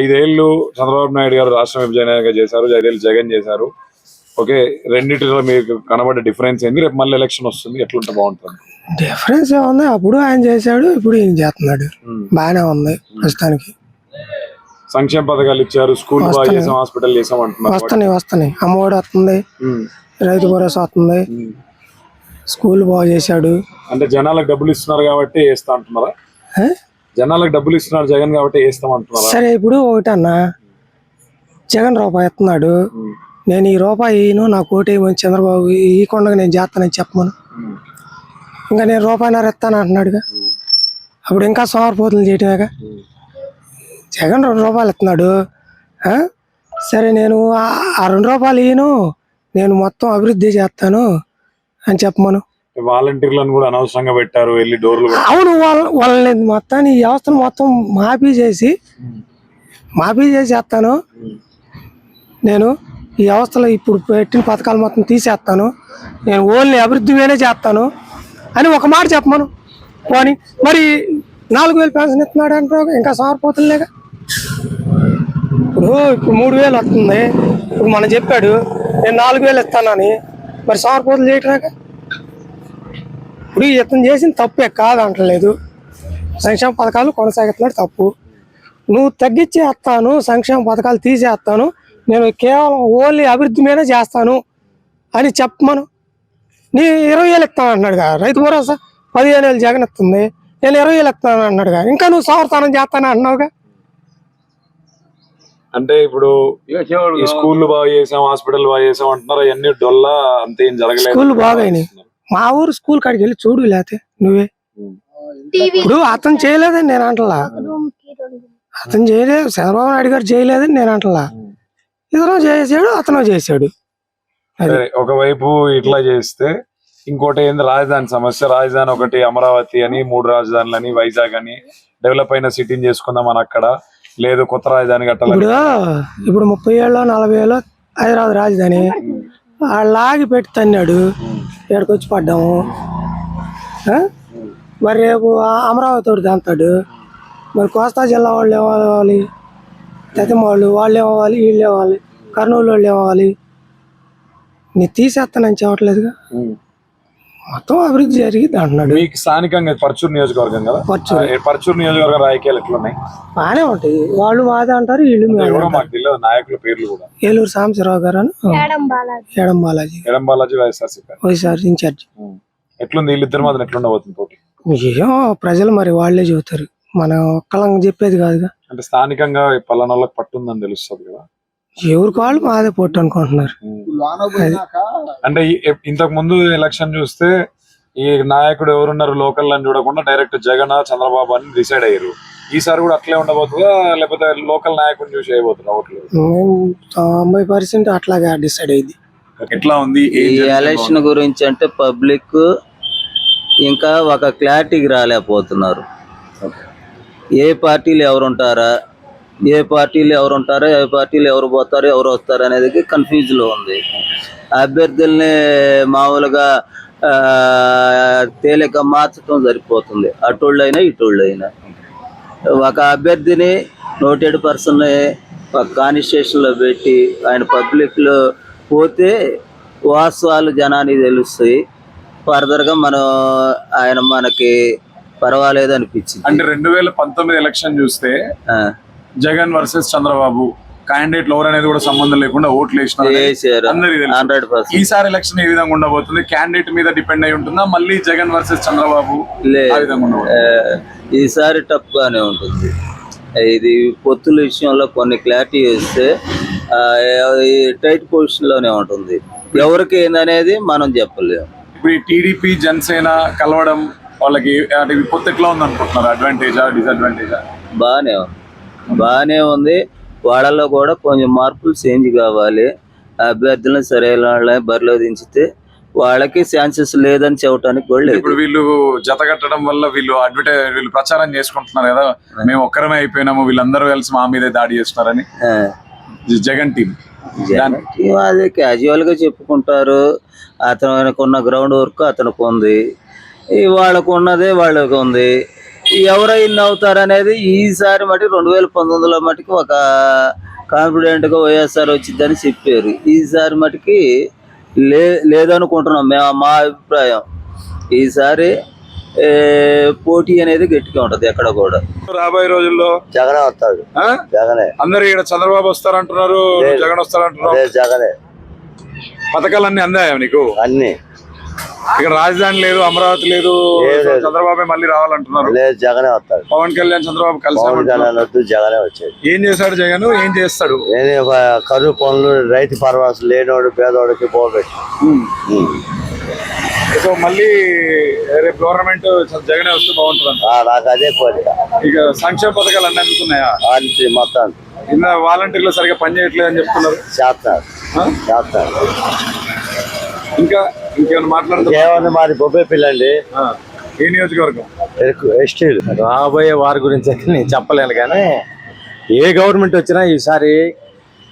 ఐదేళ్ళు చంద్రబాబు నాయుడు గారు రాష్ట్ర విభజనగా చేశారు ఐదేళ్ళు జగన్ చేశారు. ఓకే రెండింటిలో మీకు కనబడే డిఫరెన్స్ ఏంది? రేపు మళ్ళీ ఎలక్షన్ వస్తుంది ఎట్లుంటే బాగుంటుంది? డిఫరెన్స్ ఏముంది? అప్పుడు ఆయన చేశాడు ఇప్పుడు ఈయన చేస్తున్నాడు. బాగానే ఉంది ప్రస్తుతానికి. సంక్షేమ పథకాలు ఇచ్చారు స్కూల్ చేసాం హాస్పిటల్ చేసాం అంటున్నారు. వస్తున్నాయి వస్తున్నాయి. అమ్మఒడి వస్తుంది రైతు భరోసా వస్తుంది. స్కూల్ బాగా చేశాడు. అంటే జనాలకు డబ్బులు ఇస్తున్నారు కాబట్టి వేస్తా అంటున్నారా? జనాలకు డబ్బులు ఇస్తున్నారు జగన్ కాబట్టి వేస్తాం అంటున్నారా సరే ఇప్పుడు ఒకటన్నా. జగన్ రూపాయి ఎత్తున్నాడు నేను ఈ రూపాయి ఈయను నా కోటి ఏమని చంద్రబాబు ఈ కొండగా నేను చేస్తానని చెప్పమను. ఇంకా నేను రూపాయిన్నర ఎత్తాను అంటున్నాడుగా. అప్పుడు ఇంకా సోమరిపోతులు చేయటమేగా. జగన్ రెండు రూపాయలు ఇస్తున్నాడు. ఆ? సరే నేను ఆ- ఆ రెండు రూపాయలు ఈయను నేను మొత్తం అభివృద్ధి చేస్తాను అని చెప్పమను. వాలంటీర్లను కూడా అనవసరంగా పెట్టారు వెళ్ళి డోర్లు అవును వాళ్ళ వాళ్ళని మొత్తాన్ని ఈ వ్యవస్థను మొత్తం మాఫీ చేసి మాఫీ చేసి చేస్తాను ఉమ్, నేను ఈ వ్యవస్థలో ఇప్పుడు పెట్టిన పథకాలు మొత్తం తీసేస్తాను. నేను ఓన్లీ అభివృద్ధి మీదే చేస్తాను అని ఒక మాట చెప్పమను. పోనీ మరి నాలుగు వేలు పెన్షన్ ఇస్తున్నాడు అంటారు ఇంకా సారిపోతుందిలేగా ఇప్పుడు ఇప్పుడు మూడు వేలు వస్తుంది. ఇప్పుడు మనం చెప్పాడు నేను నాలుగు వేలు ఇస్తానని. మరి సారిపోతులు చేయటమేగా ఇప్పుడు ఇతను చేసిన తప్పే కాదు అంటలేదు. సంక్షేమ పథకాలు కొనసాగుతున్నాడు తప్పు. నువ్వు తగ్గించేస్తాను సంక్షేమ పథకాలు తీసేస్తాను నేను కేవలం ఓన్లీ అభివృద్ధి మీదే చేస్తాను అని చెప్పమను. నీ ఇరవై వేలు ఇస్తాను అన్నాడు కదా రైతు భరోసా? పదిహేను వేలు జగన్ ఇస్తుంది నేను ఇరవై వేలు ఇస్తాను అన్నాడు కదా ఇంకా నువ్వు సంవత్సరం చేస్తాను అంటున్నావుగా? అంటే ఇప్పుడు స్కూల్ బాగా చేసాం హాస్పిటల్ బాగా చేసాం అంటున్నారు అవన్నీ డొల్లా అంతే జరగలేదు. స్కూల్ బాగాయినాయి మా ఊరు స్కూల్ కాడికి వెళ్ళి చూడు లేతే నువ్వే. ఇప్పుడు అతను చేయలేదని నేను అంటలా. అతను చేయలేదు చంద్రబాబు నాయుడు గారు చేయలేదని నేను అంటలా. ఇతను చేసాడు అతను చేశాడు ఒకవైపు ఇట్లా చేస్తే ఇంకోటి ఏంది రాజధాని సమస్య. రాజధాని ఒకటి అమరావతి అని మూడు రాజధానులు అని వైజాగ్ అని డెవలప్ అయిన సిటీని చేసుకుందాం అని అక్కడ. లేదు కొత్త రాజధాని కట్టాలని. ఇప్పుడు ఇప్పుడు ముప్పై ఏళ్ళు నలభై ఏళ్ళు హైదరాబాద్ రాజధాని. లాగి పెట్టి తన్నాడు. ఇక్కడికి వచ్చి పడ్డాము మరి రేపు అమరావతి ఒకటి దంతాడు. మరి కోస్తా జిల్లా వాళ్ళు ఏమవ్వాలి? తెతమ వాళ్ళు వాళ్ళు ఏమవ్వాలి వీళ్ళు ఏమవ్వాలి కర్నూలు వాళ్ళు ఏమవ్వాలి నేను తీసేస్తానని చెప్పట్లేదుగా? మొత్తం అభివృద్ధి జరిగింది అంటున్నాడు. మీకు స్థానికంగా పర్చూరు నియోజకవర్గం కదా? పర్చూరు. పర్చూరు నియోజకవర్గం రాజకీయాలు ఎట్లున్నాయి? బాగానే ఉంటాయి. వాళ్ళు మాదే అంటారు వీళ్ళు మాకు తెలియదు నాయకుల పేర్లు కూడా. ఏలూరు సాంబశివరావు గారు అని? మేడం బాలాజీ. ఏడం బాలాజీ. ఎడం బాలాజీ వైఎస్ఆర్సీపీ వైఎస్ఆర్ ఇన్ఛార్జ్. ఎట్లుంది? వీళ్ళిద్దరు మాత్రం ఎట్లుండబోతుంది పోటీ? ఏమో ప్రజలు మరి వాళ్ళే చెబుతారు మనం ఒక్కలం చెప్పేది కాదుగా. అంటే స్థానికంగా పలానా వాళ్ళకి పట్టుందని తెలుస్తుంది కదా? ఎవరికి వాళ్ళు మాదే పొట్టు అనుకుంటున్నారు. అంటే ఇంతకు ముందు ఎలక్షన్ చూస్తే ఈ నాయకుడు ఎవరున్నారు లోకల్ అని చూడకుండా డైరెక్ట్ జగన్ చంద్రబాబు అని డిసైడ్ అయ్యారు. ఈసారి కూడా అట్లే ఉండబోతుందా? లేకపోతే లోకల్ నాయకుడిని చూసి అయిపోతుందా ఓట్లు? తొంభై పర్సెంట్ అట్లాగే డిసైడ్ అయింది ఎట్లా ఉంది? ఈ ఎలక్షన్ గురించి అంటే పబ్లిక్ ఇంకా ఒక క్లారిటీకి రాలేకపోతున్నారు. ఏ పార్టీలు ఎవరు ఉంటారా ఏ పార్టీలు ఎవరు ఉంటారో ఏ పార్టీలు ఎవరు పోతారో ఎవరు వస్తారు అనేది కన్ఫ్యూజ్లో ఉంది. అభ్యర్థుల్ని మామూలుగా తేలిక మార్చడం సరిపోతుంది. అటోళ్ళైనా ఇటోళ్ళైనా. ఒక అభ్యర్థిని నోటెడ్ పర్సన్ ఒక కాన్స్టిట్యూషన్లో పెట్టి ఆయన పబ్లిక్లో పోతే వాస్తవాలు జనానికి తెలుస్తాయి. ఫర్దర్గా మనం ఆయన మనకి పర్వాలేదు అనిపించింది. అంటే రెండు వేల పంతొమ్మిది ఎలక్షన్ చూస్తే జగన్ వర్సెస్ చంద్రబాబు క్యాండిడేట్ ఎవరు అనేది కూడా సంబంధం లేకుండా ఓట్లు వేసినారు అందరికీ పర్సెంట్. ఈసారి ఎలక్షన్ ఏ విధంగా ఉండబోతుంది? క్యాండిడేట్ మీద డిపెండ్ అయి ఉంటుందా? మళ్ళీ జగన్ వర్సెస్ చంద్రబాబు? ఈసారి టఫ్ గానే ఉంటుంది. ఇది పొత్తుల విషయంలో కొన్ని క్లారిటీ ఈ టైట్ పొజిషన్లోనే ఉంటుంది. ఎవరికి ఏందనేది మనం చెప్పలేము ఇప్పుడు ఈ టీడీపీ జనసేన కలవడం వాళ్ళకి అంటే పొత్తు ఎట్లా ఉంది అనుకుంటున్నారు అడ్వాంటేజా డిసడ్వాంటేజా బాగానే ఉంది. బాగానే ఉంది. వాళ్ళలో కూడా కొంచెం మార్పులు చేంజ్ కావాలి. అభ్యర్థులను సరైన వాళ్ళని బరిలో దించితే వాళ్ళకి ఛాన్సెస్ లేదని చెప్పడానికి కూడా లేదు. ఇప్పుడు వీళ్ళు జత కట్టడం వల్ల వీళ్ళు అడ్వర్టైజ్ వీళ్ళు ప్రచారం చేసుకుంటున్నారు కదా. మేము ఒక్కరమే అయిపోయినాము వీళ్ళందరూ కలిసి మా మీదే దాడి చేస్తున్నారని. జగన్ టీం. అది క్యాజువల్గా చెప్పుకుంటారు. అతనికి ఉన్న గ్రౌండ్ వర్క్ అతనికి ఉంది. వాళ్ళకు ఉన్నదే వాళ్ళకి ఉంది. ఎవరైనా అవుతారు అనేది ఈసారి మటుకు రెండు వేల పంతొమ్మిదిలో మటుకు ఒక కాన్ఫిడెంట్గా వైఎస్ఆర్ వచ్చిందని చెప్పారు. ఈసారి మటుకి లే లేదనుకుంటున్నాం మేము మా అభిప్రాయం. ఈసారి ఏ, పోటీ అనేది గట్టిగా ఉంటది ఎక్కడ కూడా. రాబోయే రోజుల్లో జగనే వస్తాడు. ఆ? జగనే. అందరు ఇక్కడ చంద్రబాబు వస్తారంటున్నారు జగన్ వస్తారంటున్నారు. అదే జగనే. పథకాలన్నీ అందాయా నీకు? అన్ని. ఇక్కడ రాజధాని లేదు అమరావతి లేదు. చంద్రబాబే మళ్ళీ రావాలంటున్నారు. లేదు జగనే వస్తాడు. పవన్ కళ్యాణ్ చంద్రబాబు కలిసి జగనే వచ్చేది. ఏం చేశాడు జగన్? ఏం చేస్తాడు? కరువు పనులు రైతు పరవాసం లేనివాడు పేదవాడికి పోబెట్టి. సో మళ్ళీ రేపు గవర్నమెంట్ జగనే వస్తే బాగుంటుంది నాకు అదే కోరిక. ఇక సంక్షేమ పథకాలు అన్ని అందుతున్నాయా? అంతే మొత్తం కింద వాలంటీర్లు సరిగా పని చేయట్లేదు అని చెప్తున్నారు చేస్తారు? చేస్తారు ఇంకా ఇంకేమైనా మాట్లాడుతున్నా ఏమన్నా మరి బొబ్బే పిల్లండి. ఏ నియోజకవర్గం? ఎస్టీలు. రాబోయే వారి గురించి అయితే నేను చెప్పలేను కానీ ఏ గవర్నమెంట్ వచ్చినా ఈసారి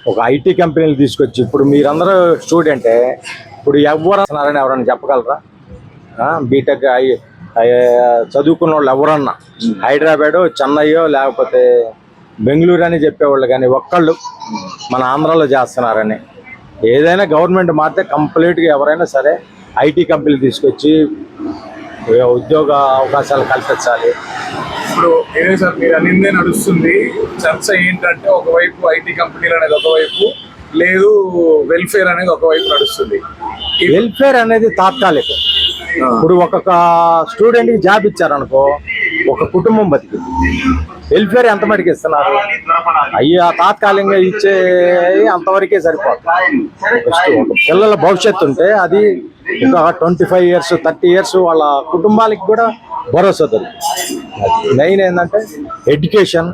ఒక ఐటీ కంపెనీలు తీసుకొచ్చి ఇప్పుడు మీరందరూ స్టూడెంటే ఇప్పుడు ఎవరు వస్తున్నారని ఎవరన్నా చెప్పగలరా? బీటెక్ చదువుకున్న వాళ్ళు ఎవరన్నా? హైదరాబాద్ చెన్నైయో లేకపోతే బెంగళూరు అని చెప్పేవాళ్ళు కానీ ఒక్కళ్ళు మన ఆంధ్రాలో చేస్తున్నారని. ఏదైనా గవర్నమెంట్ మారితే కంప్లీట్గా ఎవరైనా సరే ఐటీ కంపెనీలు తీసుకొచ్చి ఉద్యోగ అవకాశాలు కల్పించాలి. ఇప్పుడు ఏదే సార్ మీరు అనిందే నడుస్తుంది. చర్చ ఏంటంటే ఒకవైపు ఐటీ కంపెనీలు అనేది ఒకవైపు లేదు వెల్ఫేర్ అనేది ఒకవైపు నడుస్తుంది. వెల్ఫేర్ అనేది తాత్కాలికం. ఇప్పుడు ఒక్కొక్క స్టూడెంట్కి జాబ్ ఇచ్చారనుకో ఒక కుటుంబం బతికింది. వెల్ఫేర్ ఎంత మటుకు ఇస్తున్నారు? అయ్యా తాత్కాలికంగా ఇచ్చే అంతవరకే సరిపోతుంది పిల్లల భవిష్యత్తు ఉంటే అది ఇంకా twenty five years thirty years వాళ్ళ కుటుంబాలకి కూడా భరోసా దొరుకుతుంది. మెయిన్ ఏంటంటే ఎడ్యుకేషన్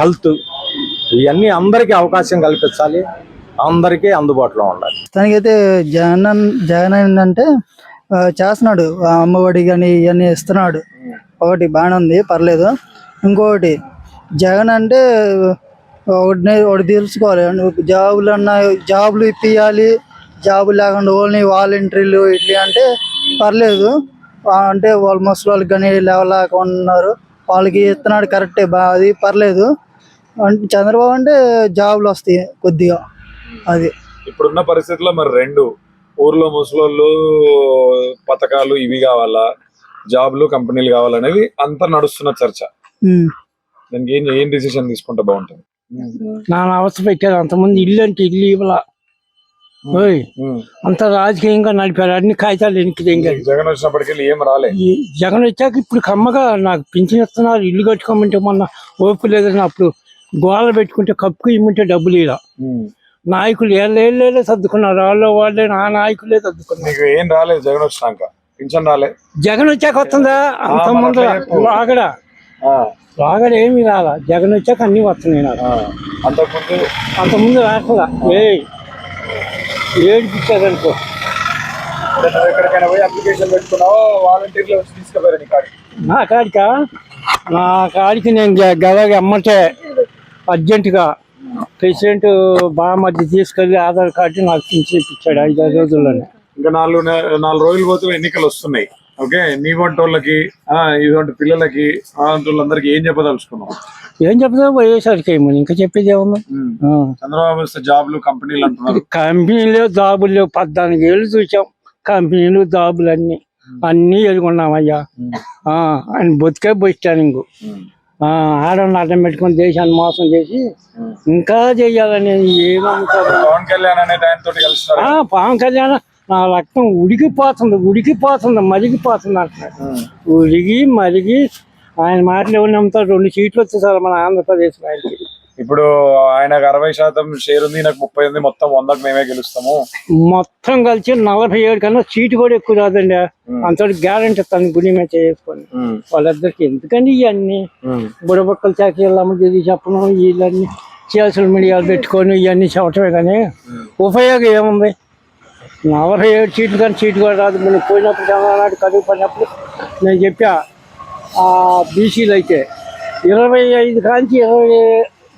హెల్త్ ఇవన్నీ అందరికీ అవకాశం కల్పించాలి. అందరికీ అందుబాటులో ఉండాలి. తనకైతే జగన్ జగన్ ఏంటంటే చేస్తున్నాడు. అమ్మఒడి కానీ ఇవన్నీ ఇస్తున్నాడు. ఒకటి బాగానే ఉంది పర్లేదు. ఇంకొకటి జగన్ అంటే ఒకటి ఒకటి తెలుసుకోవాలి. జాబులు అన్న జాబులు ఇప్పియాలి జాబులు లేకుండా ఓన్లీ వాలంటీర్లు ఇట్లా అంటే పర్లేదు. అంటే వాళ్ళు ముసలి వాళ్ళకి కానీ లేవలేక ఉన్నారు. వాళ్ళకి ఇస్తున్నాడు కరెక్టే బా అది పర్లేదు. అంటే చంద్రబాబు అంటే జాబులు వస్తాయి కొద్దిగా అది. ఇప్పుడున్న పరిస్థితుల్లో మరి రెండు ఊర్లో ముసలోళ్ళు పథకాలు ఇవి కావాలా జాబ్లు కంపెనీలు కావాలనేది అంతా నడుస్తున్న చర్చ. దానికి ఏం ఏం డిసిషన్ తీసుకుంటే బాగుంటుంది? నా అవస్థ పెట్టారు అంతమంది ఇల్లు అంటే ఇల్లు ఇవ్వాల. ఓయ్. అంత రాజకీయంగా నడిపారు. అన్ని కాగితాలు వెనక్కి తెంగారు జగన్ వచ్చినప్పటికెళ్ళి ఏం రాలే. జగన్ వచ్చాక ఇప్పుడు కమ్మగా నాకు పింఛన్ ఇస్తున్నారు ఇల్లు కట్టుకోమంటే మొన్న ఓపిక లేదని అప్పుడు గోడలు పెట్టుకుంటే కప్పుకు ఇమ్మంటే డబ్బులు ఇలా నాయకులు ఏళ్ళేళ్ళే సర్దుకున్నారు. వాళ్ళు వాళ్ళే నా నాయకులే సర్దుకున్నారు. ఏం రాలేదు జగన్ వచ్చినాక? పింఛన్ రాలే. జగన్ వచ్చాక వస్తుందా? అంత ముందు చెప్పు. రాగడ ఏమి రాలా. జగన్ వచ్చాక అన్ని వస్తున్నాయి నాకు. అంతకుముందు అంత ముందు రాకుండా ఏ ఏడిపించారనుకో నువ్వు ఎక్కడికైనా పోయి అప్లికేషన్ పెట్టుకున్నావా? వాలంటీర్లు వచ్చి తీసుకుపోయారు నీ కాడికి? నా కాడిక? నా కాడికి నేను గ- గదగ అమ్మటే అర్జెంటుగా ప్రెసిడెంట్ బామర్ది తీసుకెళ్ళి ఆధార్ కార్డు నాకు ఇప్పించాడు ఐదారు రోజుల్లోనే. ఇంకా నాలుగు నాలుగు రోజులు పోతే ఎన్నికలు వస్తున్నాయి. ఓకే నీ వంటి వాళ్ళకి ఇటువంటి పిల్లలకి వాళ్ళందరికీ ఏం చెప్పదలుచుకున్నావు? ఏం చెప్తా వైఎస్ఆర్కి ఏమని ఇంకా చెప్పేది ఏమన్నా. చంద్రబాబు జాబ్లు కంపెనీలు అంటున్నారు. కంపెనీలు జాబులు లేవు. పద్నాలుగు ఏళ్ళు చూసాం. కంపెనీలు జాబులు అన్ని. అన్నీ ఎదుర్కొన్నామయ్యా. ఆయన బతికే బొస్టానింగ్ ఆడవాళ్ళని అడ్డం పెట్టుకొని దేశాన్ని మోసం చేసి ఇంకా చెయ్యాలని ఏమనుకోదు పవన్ కళ్యాణ్ అనే పవన్ కళ్యాణ్ నా రక్తం ఉడికిపోతుంది ఉడికిపోతుంది మరిగిపోతుంది అంటున్నాడు. ఉడిగి మరిగి ఆయన మాటలు ఎవరు నమ్ముతారు? రెండు సీట్లు వచ్చేసారు మన ఆంధ్రప్రదేశ్ ఆయనకి. ఇప్పుడు ఆయనకు అరవై శాతం షేర్ ఉంది నాకు ముప్పై ఉంది మొత్తం వందకు మేమే గెలుస్తాము. మొత్తం కలిసి నలభై ఏడు కన్నా సీటు కూడా ఎక్కువ రాదండి. అంతటి గ్యారంటీ తన గుడి మీద చేసుకొని వాళ్ళిద్దరికి ఎందుకండి ఇవన్నీ? బుడబక్కల చాకరీలు అమ్మది చెప్పడం వీళ్ళన్నీ సోషల్ మీడియాలు పెట్టుకొని ఇవన్నీ చెప్పటమే కానీ ఉపయోగం ఏముంది? నలభై ఏడు సీట్లు కానీ సీటు కూడా రాదు. మనం పోయినప్పుడు చంద్రనాడు కదువు పడినప్పుడు నేను చెప్పా ఆ బీసీలు అయితే ఇరవై ఐదు కాంచి ఇరవై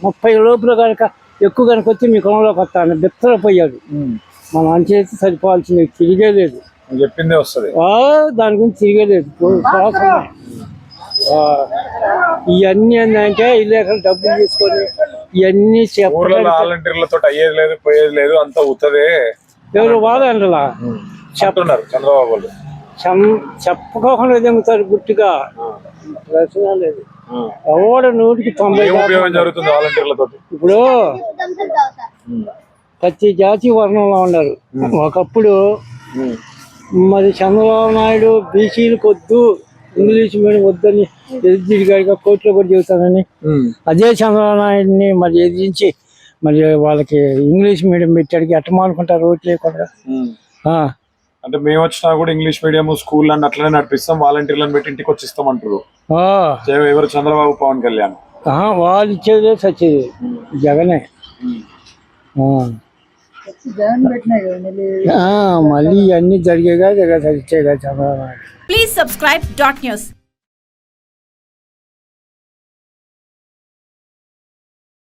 ముప్పై లోపల కనుక ఎక్కువ కనుక వచ్చి మీ కులంలోకి వస్తాను. బిత్తరపోయాడు మనం అంచేసి సరిపోవాల్సింది. తిరిగే లేదు నువ్వు చెప్పిందే వస్తుంది. ఆ, దాని గురించి తిరిగే లేదు ఇవన్నీ ఏంటంటే ఇల్లేకలు డబ్బులు తీసుకొని ఇవన్నీ వాలంటీర్లతో అయ్యేది లేదు పోయేది లేదు అంతా ఉత్తదే. ఎవరు వాదంటలా చెప్తున్నారు చంద్రబాబు వాళ్ళు. చెప్పుకోకుండా దిగుతారు గుట్టుగా. ప్రశ్న లేదు. ఎవడు నూటికి తొంభై ఇప్పుడు ప్రతి జాతి వర్ణంలో ఉన్నారు. ఒకప్పుడు మరి చంద్రబాబు నాయుడు బీసీలకు వద్దు ఇంగ్లీష్ మీడియం వద్దని ఎదిరిగాడిగా కోర్టులో కూడా చెబుతానని. అదే చంద్రబాబు నాయుడిని మరి ఎదిరించి మరి వాళ్ళకి ఇంగ్లీష్ మీడియం పెట్టాడికి ఎట్ట మానుకుంటారు ఓట్లు లేకుండా ఆ, అంటే మేము వచ్చినా కూడా ఇంగ్లీష్ మీడియం స్కూల్ అని అట్లనే నడిపిస్తాం వాలంటీర్లను పెట్టి ఇంటికి వచ్చి ఇస్తాం అంటారు ఎవరు? చంద్రబాబు పవన్ కళ్యాణ్. ఆ, వాళ్ళు ఇచ్చేదే సచ్చేది. జగనే. మళ్ళీ ఆ, మళ్ళీ ఇవన్నీ జరిగేగా జగన్ సచ్చేగా Chandrababu. Please subscribe dot news.